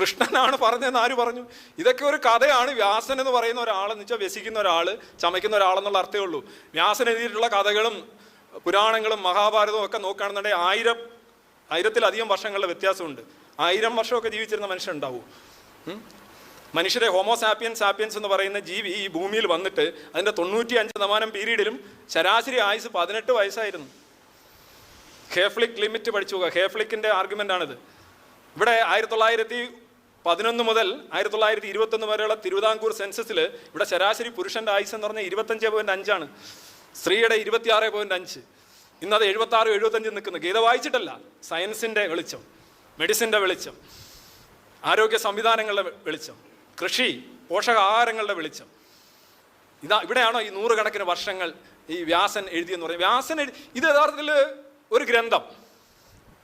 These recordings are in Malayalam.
കൃഷ്ണനാണ് പറഞ്ഞതെന്ന് ആര് പറഞ്ഞു? ഇതൊക്കെ ഒരു കഥയാണ്. വ്യാസൻ എന്ന് പറയുന്ന ഒരാൾ എന്ന് വെച്ചാൽ വ്യസിക്കുന്ന ഒരാൾ ചമയ്ക്കുന്ന ഒരാളെന്നുള്ള അർത്ഥമേ ഉള്ളൂ. വ്യാസൻ എഴുതിയിട്ടുള്ള കഥകളും പുരാണങ്ങളും മഹാഭാരതവും ഒക്കെ നോക്കുകയാണെന്നുണ്ടെങ്കിൽ ആയിരം ആയിരത്തിലധികം വർഷങ്ങളുടെ വ്യത്യാസമുണ്ട്. ആയിരം വർഷമൊക്കെ ജീവിച്ചിരുന്ന മനുഷ്യരുണ്ടാവും ഉണ്ടാവും. മനുഷ്യരെ ഹോമോ സാപ്പിയൻ സാപ്പിയൻസ് എന്ന് പറയുന്ന ജീവി ഈ ഭൂമിയിൽ വന്നിട്ട് അതിന്റെ തൊണ്ണൂറ്റി അഞ്ച് ശതമാനം പീരീഡിലും ശരാശരി ആയുസ് പതിനെട്ട് വയസ്സായിരുന്നു. ഹേഫ്ലിക് ലിമിറ്റ് പഠിച്ചു ഹേഫ്ലിക്കിന്റെ ആർഗ്യുമെന്റ് ആണിത് ഇവിടെ ആയിരത്തി തൊള്ളായിരത്തി പതിനൊന്ന് മുതൽ ആയിരത്തി തൊള്ളായിരത്തി ഇരുപത്തൊന്ന് വരെയുള്ള തിരുവിതാംകൂർ സെൻസസിൽ ഇവിടെ ശരാശരി പുരുഷന്റെ ആയുസ് എന്ന് പറഞ്ഞാൽ ഇരുപത്തഞ്ച് പോയിന്റ് അഞ്ചാണ്. സ്ത്രീയുടെ ഇരുപത്തിയാറ് പോയിന്റ് അഞ്ച്. ഇന്നത് എഴുപത്തി ആറ് എഴുപത്തഞ്ച് നിൽക്കുന്നു. ഗീത വായിച്ചിട്ടല്ല. സയൻസിന്റെ വെളിച്ചം മെഡിസിന്റെ വെളിച്ചം ആരോഗ്യ സംവിധാനങ്ങളുടെ വെളിച്ചം കൃഷി പോഷകാഹാരങ്ങളുടെ വെളിച്ചം. ഇതാ ഇവിടെയാണോ ഈ നൂറുകണക്കിന് വർഷങ്ങൾ ഈ വ്യാസൻ എഴുതിയെന്ന് പറയുന്നത്? വ്യാസൻ എഴുതി ഇത് യഥാർത്ഥത്തിൽ ഒരു ഗ്രന്ഥം.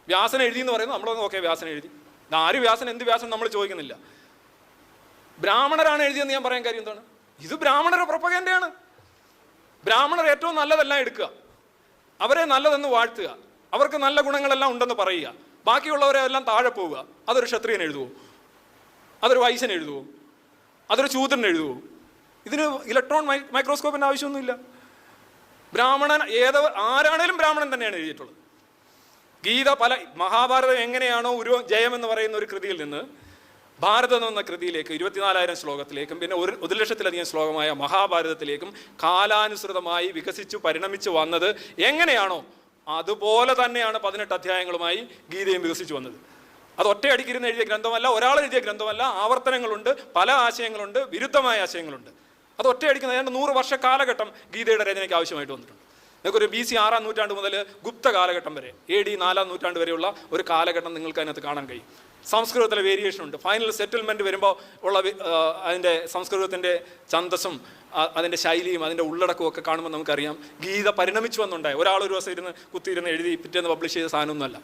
വ്യാസൻ എഴുതി എന്ന് പറയുന്നത് നമ്മളൊന്ന് ഓക്കെ വ്യാസൻ എഴുതി. ആര് വ്യാസൻ എന്ത് വ്യാസൻ നമ്മൾ ചോദിക്കുന്നില്ല. ബ്രാഹ്മണരാണ് എഴുതിയെന്ന് ഞാൻ പറയാൻ കാര്യം എന്താണ്? ഇത് ബ്രാഹ്മണരുടെ പ്രൊപ്പഗൻഡയാണ്. ബ്രാഹ്മണർ ഏറ്റവും നല്ലതെല്ലാം എടുക്കുക. അവരെ നല്ലതെന്ന് വാഴ്ത്തുക. അവർക്ക് നല്ല ഗുണങ്ങളെല്ലാം ഉണ്ടെന്ന് പറയുക. ബാക്കിയുള്ളവരെ എല്ലാം താഴെ പോവുക. അതൊരു ക്ഷത്രിയൻ എഴുതുവോ? അതൊരു വൈശ്യൻ എഴുതുവോ? അതൊരു ശൂദ്രൻ എഴുതുവോ? ഇതിന് ഇലക്ട്രോൺ മൈക്രോസ്കോപ്പിന്റെ ആവശ്യമൊന്നുമില്ല. ബ്രാഹ്മണൻ ഏത് ആരാണേലും ബ്രാഹ്മണൻ തന്നെയാണ് എഴുതിയിട്ടുള്ളത്. ഗീത പല മഹാഭാരതം എങ്ങനെയാണോ ഒരു ജയം എന്ന് പറയുന്ന ഒരു കൃതിയിൽ നിന്ന് ഭാരതം എന്ന കൃതിയിലേക്ക് ഇരുപത്തിനാലായിരം ശ്ലോകത്തിലേക്കും പിന്നെ ഒരു ഒരു ലക്ഷത്തിലധികം ശ്ലോകമായ മഹാഭാരതത്തിലേക്കും കാലാനുസൃതമായി വികസിച്ചു പരിണമിച്ചു വന്നത് എങ്ങനെയാണോ അതുപോലെ തന്നെയാണ് പതിനെട്ട് അധ്യായങ്ങളുമായി ഗീതയും വികസിച്ചു വന്നത്. അത് ഒറ്റയടിക്കിരുന്ന് എഴുതിയ ഗ്രന്ഥമല്ല ഒരാൾ എഴുതിയ ഗ്രന്ഥമല്ല ആവർത്തനങ്ങളുണ്ട് പല ആശയങ്ങളുണ്ട് വിരുദ്ധമായ ആശയങ്ങളുണ്ട്. അത് ഒറ്റയടിക്കുന്ന ഏതാണ്ട് നൂറ് വർഷ കാലഘട്ടം ഗീതയുടെ രചനയ്ക്ക് ആവശ്യമായിട്ട് വന്നിട്ടുണ്ട്. നിങ്ങൾക്കൊരു ബി സി ആറാം നൂറ്റാണ്ട് മുതൽ ഗുപ്ത കാലഘട്ടം വരെ എ ഡി നാലാം നൂറ്റാണ്ട് വരെയുള്ള ഒരു കാലഘട്ടം നിങ്ങൾക്ക് അതിനകത്ത് കാണാൻ കഴിയും. സംസ്കൃതത്തിലെ വേരിയേഷൻ ഉണ്ട്. ഫൈനൽ സെറ്റിൽമെന്റ് വരുമ്പോൾ ഉള്ള അതിന്റെ സംസ്കൃതത്തിന്റെ ഛന്തസ്സും അതിന്റെ ശൈലിയും അതിന്റെ ഉള്ളടക്കവും ഒക്കെ കാണുമ്പോൾ നമുക്കറിയാം. ഗീത പരിണമിച്ചു വന്നുണ്ടായി. ഒരാൾ ഒരു ദിവസം ഇരുന്ന് കുത്തിയിരുന്ന് എഴുതി പിറ്റേന്ന് പബ്ലിഷ് ചെയ്ത സാധനമൊന്നുമല്ല.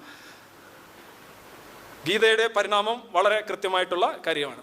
ഗീതയുടെ പരിണാമം വളരെ കൃത്യമായിട്ടുള്ള കാര്യമാണ്.